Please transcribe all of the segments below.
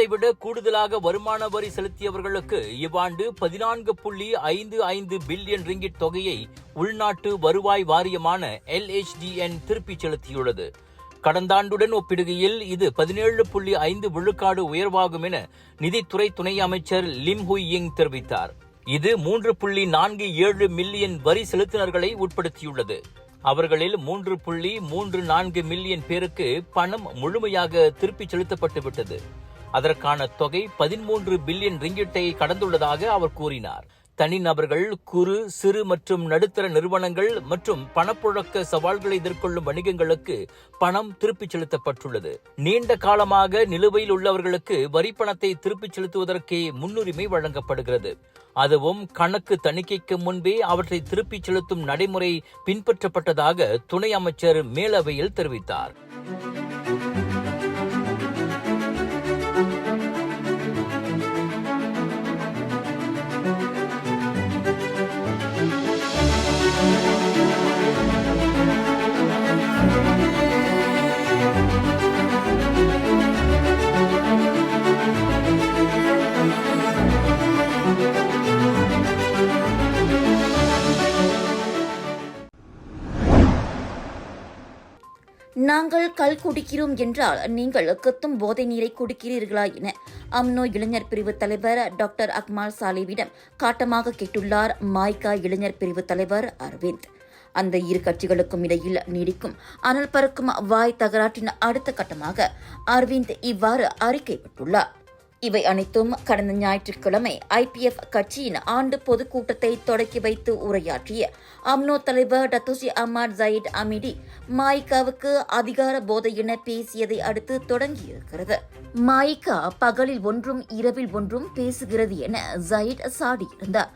இருந்ததை விட கூடுதலாக வருமான வரி செலுத்தியவர்களுக்கு இவ்வாண்டு பதினான்கு புள்ளி ஐந்து ஐந்து பில்லியன் ரிங்கிட் தொகையை உள்நாட்டு வருவாய் வாரியமான எல்ஹெச்டிஎன் திருப்பிச் செலுத்தியுள்ளது. கடந்த ஆண்டுடன் ஒப்பிடுகையில் இது பதினேழு புள்ளி ஐந்து விழுக்காடு உயர்வாகும் என நிதித்துறை துணை அமைச்சர் லிம் ஹுய் யிங் தெரிவித்தார். இது மூன்று புள்ளி நான்கு ஏழு மில்லியன் வரி செலுத்தினர்களை உட்படுத்தியுள்ளது. அவர்களில் மூன்று புள்ளி மூன்று நான்கு மில்லியன் பேருக்கு பணம் முழுமையாக திருப்பிச் செலுத்தப்பட்டுவிட்டது. அதற்கான தொகை பதிமூன்று பில்லியன் ரிங்கிட்டை கடந்துள்ளதாக அவர் கூறினார். தனிநபர்கள் குறு சிறு மற்றும் நடுத்தர நிறுவனங்கள் மற்றும் பணப்புழக்க சவால்களை எதிர்கொள்ளும் வணிகங்களுக்கு பணம் திருப்பிச் செலுத்தப்பட்டுள்ளது. நீண்ட காலமாக நிலுவையில் உள்ளவர்களுக்கு வரி பணத்தை திருப்பிச் செலுத்துவதற்கே முன்னுரிமை வழங்கப்படுகிறது. அதுவும் கணக்கு தணிக்கைக்கு முன்பே அவற்றை திருப்பிச் செலுத்தும் நடைமுறை பின்பற்றப்பட்டதாக துணை அமைச்சர் மேலவையில் தெரிவித்தார். கல் குடிக்கிறோம் என்றால் நீங்கள் கத்தும் போதை நீரை குடிக்கிறீர்களா என அம்னோ இளைஞர் பிரிவு தலைவர் டாக்டர் அக்மால் சாலிவிடம் காட்டமாக கேட்டுள்ளார் மாய்கா இளைஞர் பிரிவு தலைவர் அரவிந்த். அந்த இரு கட்சிகளுக்கும் இடையில் நீடிக்கும் அனல் பறக்கும் வாய் தகராற்றின் அடுத்த கட்டமாக அரவிந்த் இவ்வாறு அறிக்கை விட்டுள்ளார். இவை அனைத்தும் கடந்த ஞாயிற்றுக்கிழமை ஐபிஎஃப் கட்சியின் ஆண்டு பொதுக்கூட்டத்தை தொடக்கி வைத்து உரையாற்றிய அம்னோ தலைவர் டத்தோசி அமார் ஜயிட் அமிடி மாயிகாவுக்கு அதிகார போதை என பேசியதை அடுத்து தொடங்கியிருக்கிறது. மாயிகா பகலில் ஒன்றும் இரவில் ஒன்றும் பேசுகிறது என ஜயிட் சாடியிருந்தார்.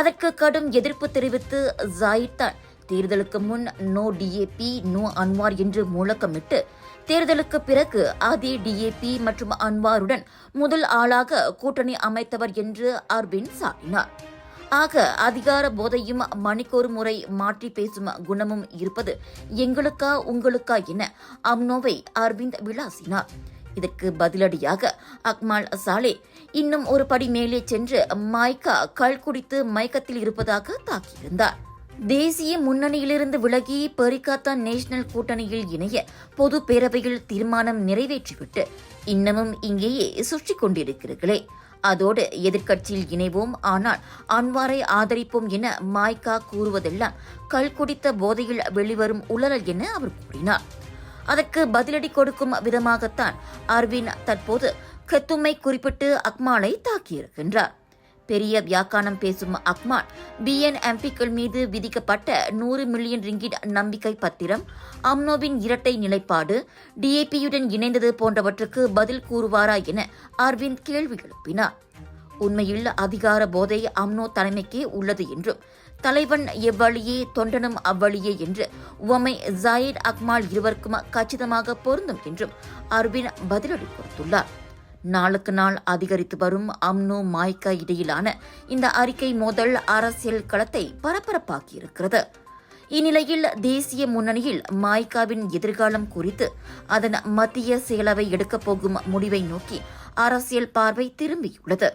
அதற்கு கடும் எதிர்ப்பு தெரிவித்து ஜாயிட் தான் தேர்தலுக்கு முன் நோ டிஏபி நோ அன்வார் என்று முழக்கமிட்டு தேர்தலுக்கு பிறகு அதே டிஏபி மற்றும் அன்வாருடன் முதல் ஆளாக கூட்டணி அமைத்தவர் என்று அர்பின் சாடினார் ஆக அதிகார போதையும் மணிக்கொரு முறை மாற்றி பேசும் குணமும் இருப்பது எங்களுக்கா உங்களுக்கா என அம்னோவை அரவிந்த் விளாசினார். இதற்கு பதிலடியாக அக்மால் சாலே இன்னும் ஒரு படி மேலே சென்று மாய்கா கல் குடித்து மயக்கத்தில் இருப்பதாக தாக்கியிருந்தார். தேசிய முன்னணியிலிருந்து விலகி பெரிகாத்தா நேஷனல் கூட்டணியில் இணைய பொது பேரவையில் தீர்மானம் நிறைவேற்றிவிட்டு இன்னமும் இங்கேயே சுற்றி கொண்டிருக்கிறீர்களே. அதோடு எதிர்க்கட்சியில் இணைவோம். ஆனால் அன்வாரை ஆதரிப்போம் என மாய்கா கூறுவதெல்லாம் கல் குடித்த போதையில் வெளிவரும் உளறல் என அவர் கூறினார். அதற்கு பதிலடி கொடுக்கும் விதமாகத்தான் அர்வின் தற்போது கத்துமை குறிப்பிட்டு அக்மாலை தாக்கியிருக்கின்றார். பெரிய வியாக்கானம் பேசும் அக்மான் பிஎன் எம்பிக்கள் மீது விதிக்கப்பட்ட நூறு மில்லியன் ரிங்கிட் நம்பிக்கை பத்திரம் அம்னோவின் இரட்டை நிலைப்பாடு டிஏபியுடன் இணைந்தது போன்றவற்றுக்கு பதில் கூறுவாரா என அரவிந்த் கேள்வி எழுப்பினார். உண்மையில் அதிகார போதை அம்னோ தலைமைக்கே உள்ளது என்றும் தலைவன் எவ்வழியே தொண்டனும் அவ்வழியே என்று உவமை ஜாயித் அக்மால் இருவருக்கும் கச்சிதமாக பொருந்தும் என்றும் அரவிந்த் பதிலடி கொடுத்துள்ளார். நாளுக்கு நாள் அதிகரித்து வரும் அம்னோ மாய்கா இடையிலான இந்த அறிக்கை மோதல் அரசியல் களத்தை பரபரப்பாக்கியிருக்கிறது. இந்நிலையில் தேசிய முன்னணியில் மாய்காவின் எதிர்காலம் குறித்து அதன் மத்திய செயலவை எடுக்கப் போகும் முடிவை நோக்கி அரசியல் பார்வை திரும்பியுள்ளது.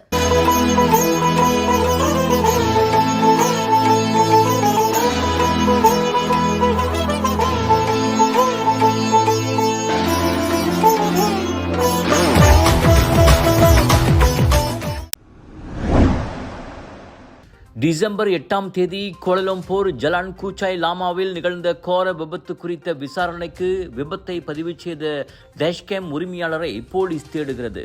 டிசம்பர் எட்டாம் தேதி கோலலம்பூர் ஜலான் கூச்சாய் லாமாவில் நிகழ்ந்த கோர விபத்து குறித்த விசாரணைக்கு விபத்தை பதிவு செய்த டேஷ்கேம் உரிமையாளரை போலீஸ் தேடுகிறது.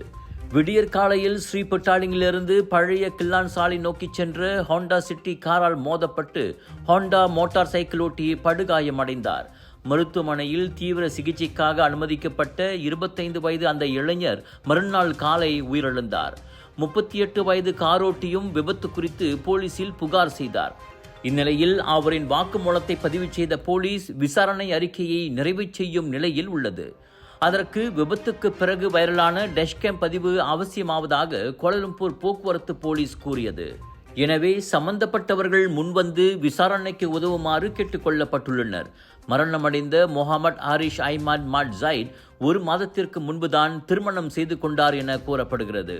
விடியற் காலையில் ஸ்ரீபட்டாலிங்கிலிருந்து பழைய கில்லான் சாலை நோக்கி சென்ற ஹோண்டா சிட்டி காரால் மோதப்பட்டு ஹோண்டா மோட்டார் சைக்கிள் ஓட்டி படுகாயமடைந்தார். மருத்துவமனையில் தீவிர சிகிச்சைக்காக அனுமதிக்கப்பட்ட இருபத்தைந்து வயது அந்த இளைஞர் மறுநாள் காலை உயிரிழந்தார். முப்பத்தி எட்டு வயது காரோட்டியும் விபத்து குறித்து போலீசில் புகார் செய்தார். இந்நிலையில் அவரின் வாக்குமூலத்தை பதிவு செய்த போலீஸ் விசாரணை அறிக்கையை நிறைவு செய்யும் நிலையில் உள்ளது. அதற்கு விபத்துக்கு பிறகு வைரலான டெஷ்கேம் பதிவு அவசியமாவதாக கோலலம்பூர் போக்குவரத்து போலீஸ் கூறியது. எனவே சம்பந்தப்பட்டவர்கள் முன்வந்து விசாரணைக்கு உதவுமாறு கேட்டுக்கொள்ளப்பட்டுள்ளனர் மரணமடைந்த முகமது ஹாரிஷ் ஐமான் மாட் ஜைட் ஒரு மாதத்திற்கு முன்புதான் திருமணம் செய்து கொண்டார் என கூறப்படுகிறது.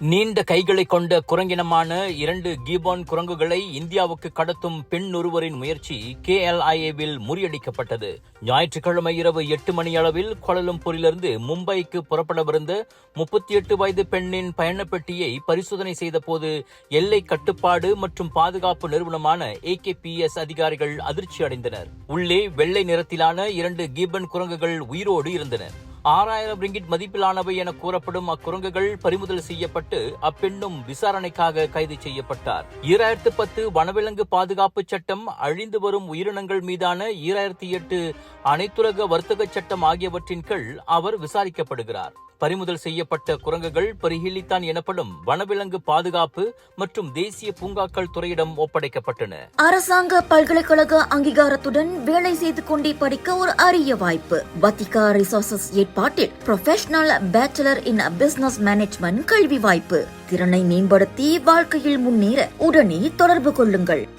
நீண்ட கைகளை கொண்ட குரங்கினமான இரண்டு கீபான் குரங்குகளை இந்தியாவுக்கு கடத்தும் பெண் ஒருவரின் முயற்சி கேஎல்ஐஏவில் முறியடிக்கப்பட்டது. ஞாயிற்றுக்கிழமை இரவு எட்டு மணி அளவில் கொலலம்பூரிலிருந்து மும்பைக்கு புறப்படவிருந்த முப்பத்தி எட்டு வயது பெண்ணின் பயணப்பெட்டியை பரிசோதனை செய்தபோது எல்லை கட்டுப்பாடு மற்றும் பாதுகாப்பு நிறுவனமான ஏகேபிஎஸ் அதிகாரிகள் அதிர்ச்சி அடைந்தனர் உள்ளே வெள்ளை நிறத்திலான இரண்டு கீபன் குரங்குகள் உயிரோடு இருந்தன. ஆறாயிரம் ரிங்கிட் மதிப்பிலானவை என கூறப்படும் அக்குரங்குகள் பறிமுதல் செய்யப்பட்டு அப்பெண்ணும் விசாரணைக்காக கைது செய்யப்பட்டார். ஈராயிரத்து பத்து வனவிலங்கு பாதுகாப்பு சட்டம் அழிந்து வரும் உயிரினங்கள் மீதான ஈராயிரத்தி எட்டு அனைத்துலக வர்த்தக சட்டம் ஆகியவற்றின் கீழ் அவர் விசாரிக்கப்படுகிறார். பறிமுதல் செய்யப்பட்ட குரங்குகள் பரிஹிலித்தான் எனப்படும் வனவிலங்கு பாதுகாப்பு மற்றும் தேசிய பூங்காக்கள் துறையிடம் ஒப்படைக்கப்பட்டன. அரசாங்க பல்கலைக்கழக அங்கீகாரத்துடன் வேலை செய்து கொண்டே படிக்க ஒரு அரிய வாய்ப்பு. வத்திகா ரிசோர்சஸ் ஏற்பாட்டில் professional bachelor in business management கல்வி வாய்ப்பு. திறனை மேம்படுத்தி வாழ்க்கையில் முன்னேற உடனே தொடர்பு கொள்ளுங்கள்.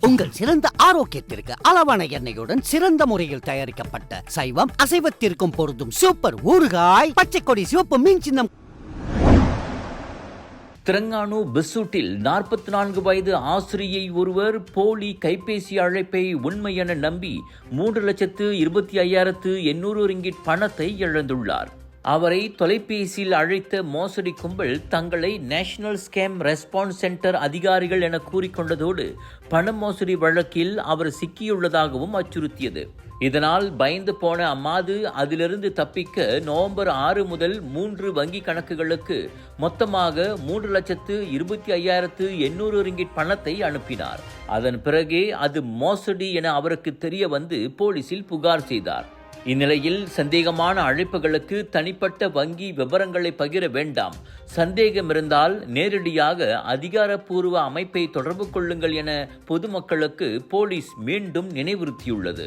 உங்கள் சிறந்த ஆரோக்கியத்திற்கு அளவான எண்ணெயுடன் சிறந்த முறையில் தயாரிக்கப்பட்ட சைவம் அசைவத்திற்கும் பொருந்தும் சூப்பர் ஊறுகாய் பச்சை கொடி சிவப்பு மீன் சின்னம். திரங்கானு பெசூட்டில் நாற்பத்தி நான்கு வயது ஆசிரியை ஒருவர் போலி கைபேசி அழைப்பை உண்மை என நம்பி மூன்று லட்சத்து இருபத்தி ஐயாயிரத்து எண்ணூறு ரிங்கிட் பணத்தை இழந்துள்ளார். அவரை தொலைபேசியில் அழைத்த மோசடி கும்பல் தங்களை நேஷனல் ஸ்கேம் ரெஸ்பான்ஸ் சென்டர் அதிகாரிகள் என கூறிக்கொண்டதோடு பண மோசடி வழக்கில் அவர் சிக்கியுள்ளதாகவும் அச்சுறுத்தியது. இதனால் பயந்து போன அம்மாது அதிலிருந்து தப்பிக்க நவம்பர் ஆறு முதல் மூன்று வங்கி கணக்குகளுக்கு மொத்தமாக மூன்று லட்சத்து இருபத்தி ஐயாயிரத்து எண்ணூறு ரிங்கிட் பணத்தை அனுப்பினார். அதன் பிறகே அது மோசடி என அவருக்கு தெரிய வந்து போலீசில் புகார் செய்தார். இந்நிலையில் சந்தேகமான அழைப்புகளுக்கு தனிப்பட்ட வங்கி விவரங்களை பகிர வேண்டாம். சந்தேகம் இருந்தால் நேரடியாக அதிகாரப்பூர்வ அமைப்பை தொடர்பு கொள்ளுங்கள் என பொதுமக்களுக்கு போலீஸ் மீண்டும் நினைவுறுத்தியுள்ளது.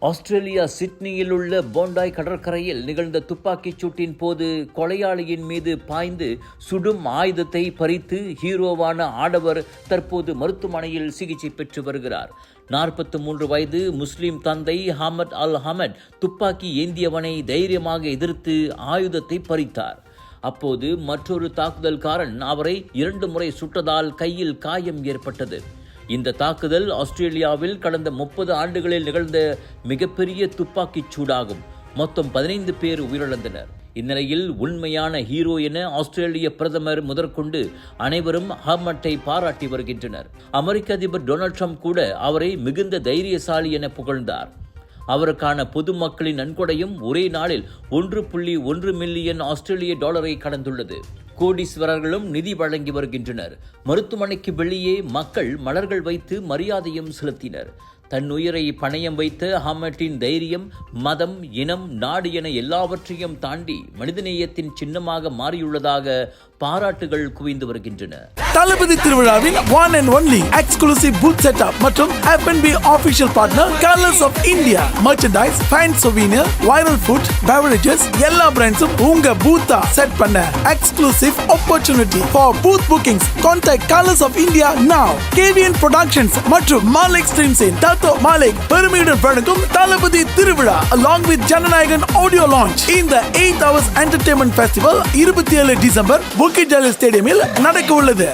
ஆஸ்திரேலியா சிட்னியில் உள்ள போண்டாய் கடற்கரையில் நிகழ்ந்த துப்பாக்கிச் சூட்டின் போது கொலையாளியின் மீது பாய்ந்து சுடும் ஆயுதத்தை பறித்து ஹீரோவான ஆடவர் தற்போது மருத்துவமனையில் சிகிச்சை பெற்று வருகிறார். நாற்பத்தி மூன்று வயது முஸ்லிம் தந்தை ஹமத் அல் ஹமத் துப்பாக்கி ஏந்தியவனை தைரியமாக எதிர்த்து ஆயுதத்தை பறித்தார். அப்போது மற்றொரு தாக்குதல்காரன் அவரை இரண்டு முறை சுட்டதால் கையில் காயம் ஏற்பட்டது. இந்த தாக்குதல் ஆஸ்திரேலியாவில் கடந்த முப்பது ஆண்டுகளில் நிகழ்ந்த மிகப்பெரிய துப்பாக்கிச் சூடாகும். மொத்தம் பதினைந்து பேர் உயிரிழந்தனர். இந்நிலையில் உண்மையான ஹீரோ என ஆஸ்திரேலிய பிரதமர் முதற்கொண்டு அனைவரும் ஹாமட்டை பாராட்டி வருகின்றனர். அமெரிக்க அதிபர் டொனால்ட் ட்ரம்ப் கூட அவரை மிகுந்த தைரியசாலி என புகழ்ந்தார். அவருக்கான பொதுமக்களின் நன்கொடையும் ஒரே நாளில் ஒன்று புள்ளி ஒன்று மில்லியன் ஆஸ்திரேலிய டாலரை கடந்துள்ளது. கோடீஸ்வரர்களும் நிதி வழங்கி வருகின்றனர். மருத்துவமனைக்கு வெளியே மக்கள் மலர்கள் வைத்து மரியாதையும் செலுத்தினர். தன் உயிரை பணயம் வைத்த ஹாமட்டின் தைரியம் மதம் இனம் நாடு என எல்லாவற்றையும் தாண்டி மனிதநேயத்தின் சின்னமாக மாறியுள்ளதாக பாராட்டுகள் குவிந்து வருகின்றன. தளபதி திருவிழாவின் one and only exclusive booth setup மற்றும் F&B official partner Colors of India merchandise fan souvenir viral food beverages எல்லா பிராண்ட்ஸும் உங்க பூத்தா செட் பண்ண exclusive opportunity for booth bookings contact Colors of India now KVN productions மற்றும் மாலிக் ஸ்ட்ரீம்ஸின் Dato Malik பெருமையுடன் வழங்கும் Thalapathy Thiruvizha along with Jananayagan audio launch இந்த எயிட் ஹவர்ஸ் என்டர்டைன்மெண்ட் ஃபெஸ்டிவல் இருபத்தி ஏழு டிசம்பர் புக்கிட் ஸ்டேடியமில் நடக்க உள்ளது